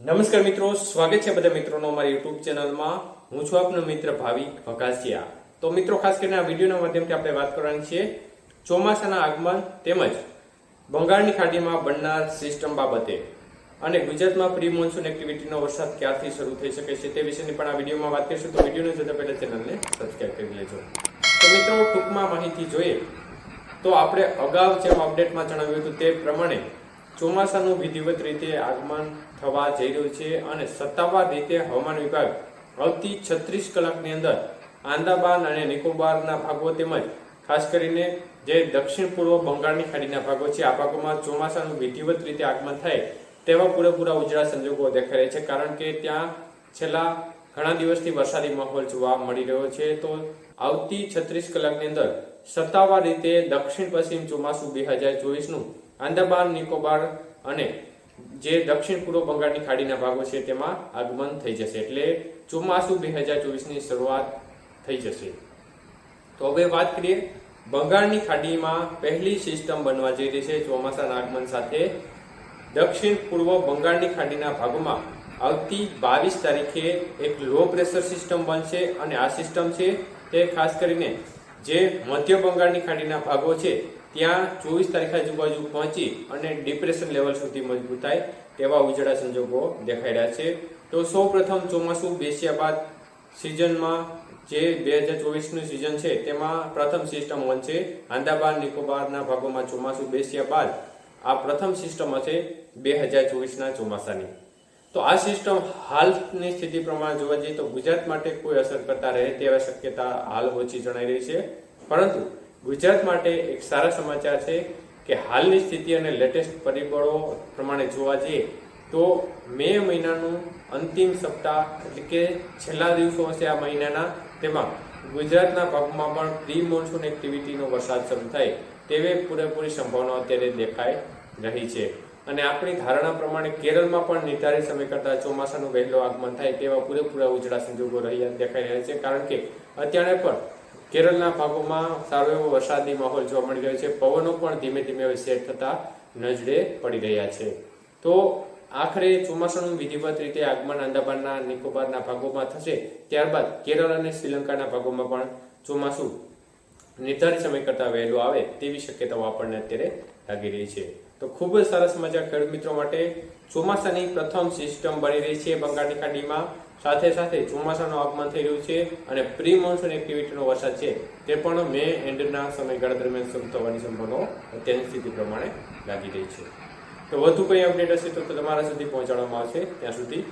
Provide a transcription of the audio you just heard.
નમસ્કાર મિત્રો, સ્વાગત છે બધા મિત્રોનો અમારી યુટ્યુબ ચેનલમાં. હું છું આપનો મિત્ર ભાવિક વકાસિયા તો મિત્રો, ખાસ કરીને આ વિડીયોના માધ્યમથી આપણે વાત કરવાની છીએ ચોમાસાના આગમન તેમજ બંગાળની ખાડીમાં બનનાર સિસ્ટમ બાબતે. અને ગુજરાતમાં પ્રી મોન્સૂન એક્ટિવિટીનો વરસાદ ક્યારથી શરૂ થઈ શકે છે તે વિશેની પણ આ વિડીયોમાં વાત કરીશું. તો વિડીયોને જોતા પહેલા ચેનલને સબસ્ક્રાઈબ કરી લેજો. તો મિત્રો, ટૂંકમાં માહિતી જોઈએ તો આપણે અગાઉ જેમ અપડેટમાં જણાવ્યું હતું તે પ્રમાણે ચોમાસાનું વિધિવત રીતે આગમન થવા જઈ રહ્યું છે અને સત્તાવાર રીતે હવામાન વિભાગ આવતી છત્રીસ કલાકની અંદર આંદામાન અને નિકોબારના ભાગો તેમજ ખાસ કરીને જે દક્ષિણ પૂર્વ બંગાળની ખાડીના ભાગો છે, આ ભાગોમાં ચોમાસાનું વિધિવત રીતે આગમન થાય તેવા પૂરેપૂરા ઉજળા સંજોગો દેખાઈ રહ્યા છે. કારણ કે ત્યાં છેલ્લા ઘણા દિવસથી વરસાદી માહોલ જોવા મળી રહ્યો છે. તો આવતી છત્રીસ કલાકની અંદર સત્તાવાર રીતે દક્ષિણ પશ્ચિમ ચોમાસું બે હજાર ચોવીસનું આંદામાન, નિકોબાર અને જે દક્ષિણ પૂર્વ બંગાળની ખાડીના ભાગો છે તેમાં આગમન થઈ જશે. એટલે ચોમાસું બે હજાર ચોવીસની શરૂઆત થઈ જશે. તો હવે વાત કરીએ બંગાળની ખાડીમાં પહેલી સિસ્ટમ બનવા જઈ રહી છે ચોમાસાના આગમન સાથે. દક્ષિણ પૂર્વ બંગાળની ખાડીના ભાગોમાં આવતી બાવીસ તારીખે એક લો પ્રેશર સિસ્ટમ બનશે અને આ સિસ્ટમ છે તે ખાસ કરીને જે મધ્ય બંગાળની ખાડીના ભાગો છે, ત્યાં ચોવીસ તારીખ આજુબાજુ પહોંચી અને ડિપ્રેશન લેવલ સુધી મજબૂત થાય તેવા ઉજળા સંજોગો દેખાઈ રહ્યા છે. તો સૌ પ્રથમ ચોમાસું બેસ્યા બાદ સિઝનમાં જે બે હજાર ચોવીસનું સિઝન છે, તેમાં પ્રથમ સિસ્ટમ વન છે. આંદાબાર નિકોબારના ભાગોમાં ચોમાસું બેસ્યા બાદ આ પ્રથમ સિસ્ટમ હશે બે હજાર ચોવીસના ચોમાસાની. તો આ સિસ્ટમ હાલની સ્થિતિ પ્રમાણે જોવા જઈએ તો ગુજરાત માટે કોઈ અસર કરતા રહે તેવા શક્યતા હાલ ઓછી જણાઈ રહી છે. પરંતુ ગુજરાત માટે એક સારા સમાચાર છે કે હાલની સ્થિતિ અને લેટેસ્ટ પરિબળો પ્રમાણે જોવા જઈએ તો મે મહિનાનું અંતિમ સપ્તાહ એટલે કે છેલ્લા દિવસો હશે આ મહિનાના તેમાં ગુજરાતના ભાગમાં પણ પ્રી મોન્સૂન એક્ટિવિટીનો વરસાદ શરૂ થાય તેવી પૂરેપૂરી સંભાવના અત્યારે દેખાઈ રહી છે. અને આપણી ધારણા પ્રમાણે કેરળમાં પણ નિર્ધારિત સમય કરતા ચોમાસાનું વહેલો આગમન થાય તેવા પૂરેપૂરા ઉજળા સંજોગો રહ્યા દેખાઈ રહ્યા છે. કારણ કે અત્યારે પણ કેરળના ભાગોમાં સારો એવો વરસાદી માહોલ જોવા મળી રહ્યો છે. પવનો પણ ધીમે ધીમે હવે સેટ થતા નજરે પડી રહ્યા છે. તો આખરે ચોમાસાનું વિધિવત રીતે આગમન આંદામાનના નિકોબારના ભાગોમાં થશે. ત્યારબાદ કેરળ અને શ્રીલંકાના ભાગોમાં પણ ચોમાસું નિર્ધારિત સમય કરતા વહેલું આવે તેવી શક્યતાઓ આપણને અત્યારે લાગી રહી છે. તો ખૂબ જ સરસ મજા ખેડૂત મિત્રો માટે ચોમાસાની પ્રથમ સિસ્ટમ બની રહી છે બંગાળની ખાડીમાં. સાથે સાથે ચોમાસાનું આગમન થઈ રહ્યું છે અને પ્રી મોન્સૂન એક્ટિવિટીનો વરસાદ છે તે પણ મે એન્ડના સમયગાળા દરમિયાન શરૂ થવાની સંભાવનાઓ અત્યારની સ્થિતિ પ્રમાણે લાગી રહી છે. તો વધુ કંઈ અપડેટ હશે તો તમારા સુધી પહોંચાડવામાં આવશે. ત્યાં સુધી